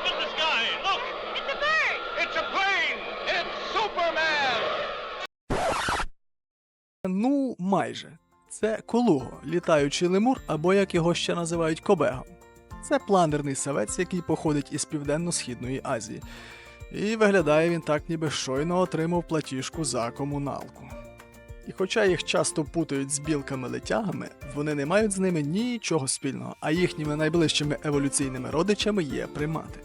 up in the sky. Look! It's a bird! It's a plane! It's Superman! Ну, майже. Це колуго, літаючий лемур, або як його ще називають кобегом. Це планерний савець, який походить із Південно-Східної Азії. І виглядає він так, ніби щойно отримав платіжку за комуналку. І хоча їх часто путають з білками-летягами, вони не мають з ними нічого спільного, а їхніми найближчими еволюційними родичами є примати.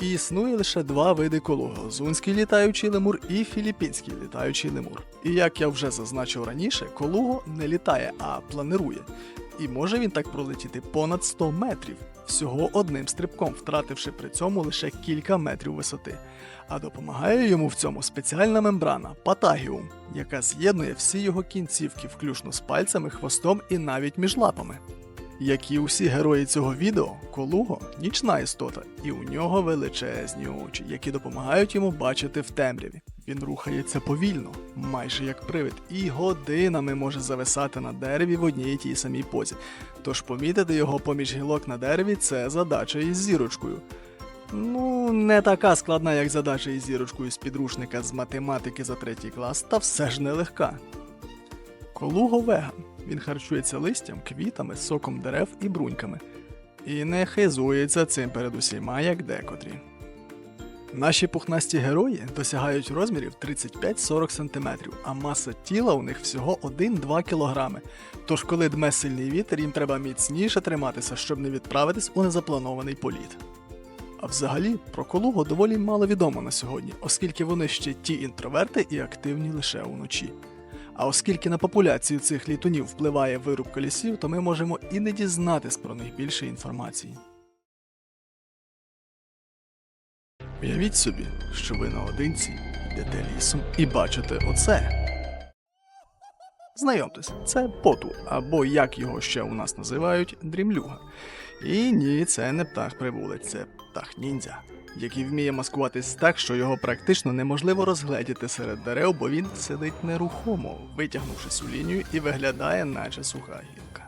І існує лише два види коло зунський літаючий лемур і філіппінський літаючий лемур. І як я вже зазначив раніше, колуго не літає, а планирує. І може він так пролетіти понад 100 метрів, всього одним стрибком, втративши при цьому лише кілька метрів висоти. А допомагає йому в цьому спеціальна мембрана патагіум, яка з'єднує всі його кінцівки, включно з пальцями, хвостом і навіть між лапами. Як і усі герої цього відео, Колуго нічна істота, і у нього величезні очі, які допомагають йому бачити в темряві. Він рухається повільно, майже як привид, і годинами може зависати на дереві в одній тій самій позі. Тож помітити його поміж гілок на дереві це задача із зірочкою. Ну, не така складна, як задача із зірочкою з підручника з математики за третій клас, та все ж нелегка. Колуго веган. Він харчується листям, квітами, соком дерев і бруньками. І не хизується цим перед усіма, як декотрі. Наші пухнасті герої досягають розмірів 35-40 см, а маса тіла у них всього 1-2 кг. Тож, коли дме сильний вітер, їм треба міцніше триматися, щоб не відправитись у незапланований політ. А взагалі, про колуго доволі мало відомо на сьогодні, оскільки вони ще ті інтроверти і активні лише уночі. А оскільки на популяцію цих літунів впливає вирубка лісів, то ми можемо і не дізнатись про них більше інформації. Уявіть собі, що ви наодинці йдете лісом і бачите оце. Знайомтесь, це поту, або як його ще у нас називають, дрімлюга. І ні, це не птах прибулець, це птах ніндзя, який вміє маскуватись так, що його практично неможливо розгледіти серед дерев, бо він сидить нерухомо, витягнувшись у лінію і виглядає, наче суха гілка.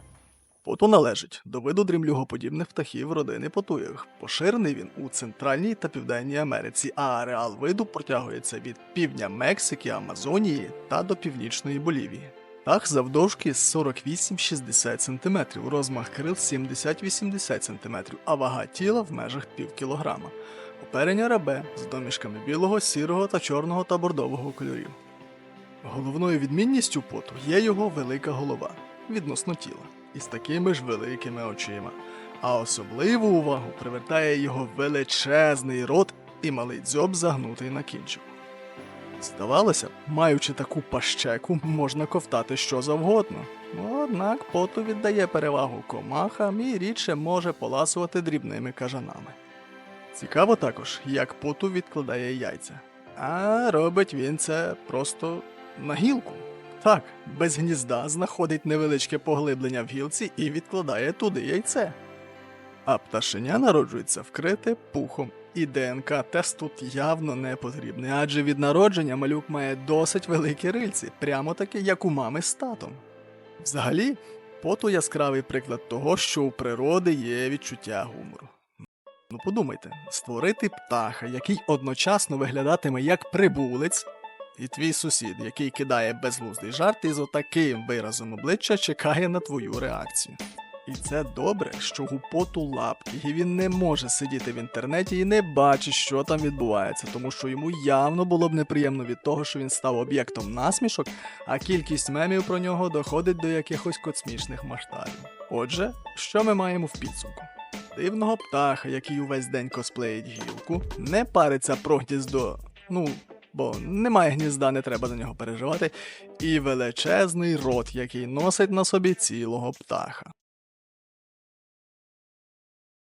Поту належить до виду дрімлюгоподібних птахів родини потуєвих. Поширений він у Центральній та Південній Америці, а ареал виду протягується від півдня Мексики, Амазонії та до північної Болівії. Птах завдовжки 48-60 см, розмах крил 70-80 см, а вага тіла в межах пів кілограма. Оперення рабе з домішками білого, сірого та чорного та бордового кольорів. Головною відмінністю поту є його велика голова відносно тіла із такими ж великими очима. А особливу увагу привертає його величезний рот і малий дзьоб загнутий на кінчику. Здавалося маючи таку пащеку, можна ковтати що завгодно. Однак поту віддає перевагу комахам і рідше може поласувати дрібними кажанами. Цікаво також, як поту відкладає яйця. А робить він це просто на гілку. Так, без гнізда знаходить невеличке поглиблення в гілці і відкладає туди яйце. А пташеня народжується вкрите пухом, і ДНК-тест тут явно не потрібний, адже від народження малюк має досить великі рильці, прямо таки, як у мами з татом. Взагалі, поту яскравий приклад того, що у природи є відчуття гумору. Ну подумайте, створити птаха, який одночасно виглядатиме як прибулець, і твій сусід, який кидає безглуздий жарт і з отаким виразом обличчя чекає на твою реакцію. І це добре, що у поту лапки, і він не може сидіти в інтернеті і не бачить, що там відбувається, тому що йому явно було б неприємно від того, що він став об'єктом насмішок, а кількість мемів про нього доходить до якихось космічних масштабів. Отже, що ми маємо в підсумку? Дивного птаха, який увесь день косплеїть гілку, не париться про гніздо, ну, бо немає гнізда, не треба за нього переживати, і величезний рот, який носить на собі цілого птаха.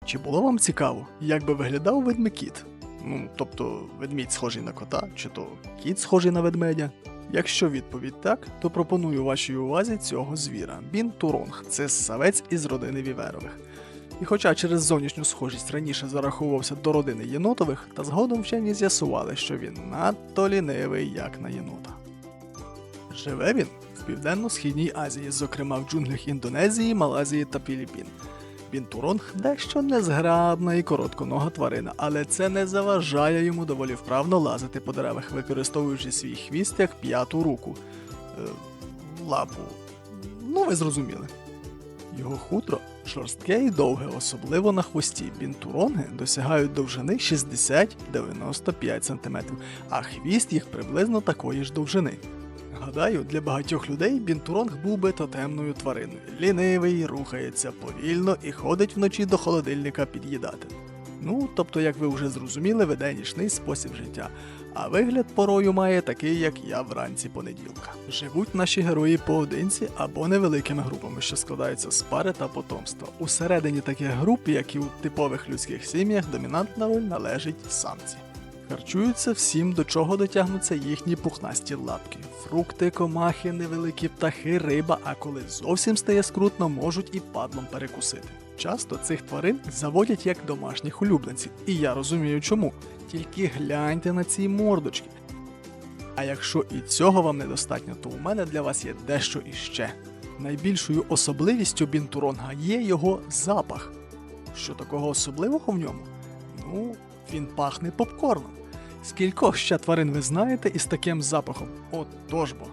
Чи було вам цікаво, як би виглядав ведмекіт? Ну, тобто ведмідь схожий на кота, чи то кіт схожий на ведмедя? Якщо відповідь так, то пропоную вашій увазі цього звіра. Бін Туронг це савець із родини Віверових. І хоча через зовнішню схожість раніше зараховувався до родини єнотових, та згодом вчені з'ясували, що він надто лінивий, як на єнота. Живе він в Південно-Східній Азії, зокрема в джунглях Індонезії, Малайзії та Філіппін. Бінтуронг дещо незграбна і коротконога тварина, але це не заважає йому доволі вправно лазити по деревах, використовуючи свій хвіст як п'яту руку. Е, лапу. Ну, ви зрозуміли. Його хутро жорстке і довге, особливо на хвості. Бінтуронги досягають довжини 60-95 см, а хвіст їх приблизно такої ж довжини. Гадаю, для багатьох людей бінтуронг був би тотемною твариною. Лінивий, рухається повільно і ходить вночі до холодильника під'їдати. Ну, тобто, як ви вже зрозуміли, веде нічний спосіб життя, а вигляд порою має такий, як я вранці понеділка. Живуть наші герої поодинці або невеликими групами, що складаються з пари та потомства. Усередині таких груп, як і у типових людських сім'ях, домінантна роль належить самці. Харчуються всім, до чого дотягнуться їхні пухнасті лапки. Фрукти, комахи, невеликі птахи, риба, а коли зовсім стає скрутно, можуть і падлом перекусити. Часто цих тварин заводять як домашніх улюбленців, і я розумію чому. Тільки гляньте на ці мордочки. А якщо і цього вам недостатньо, то у мене для вас є дещо іще. Найбільшою особливістю бінтуронга є його запах. Що такого особливого в ньому? Ну, він пахне попкорном. Скількох ще тварин ви знаєте із таким запахом? От тож бо.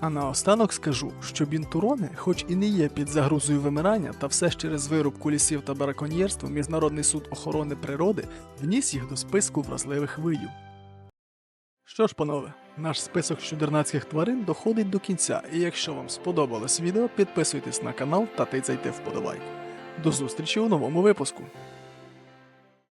А наостанок скажу, що бінтурони, хоч і не є під загрозою вимирання, та все ж через вирубку лісів та браконьєрство Міжнародний суд охорони природи вніс їх до списку вразливих видів. Що ж, панове, наш список чудернацьких тварин доходить до кінця, і якщо вам сподобалось відео, підписуйтесь на канал та тицяйте вподобайку. До зустрічі у новому випуску.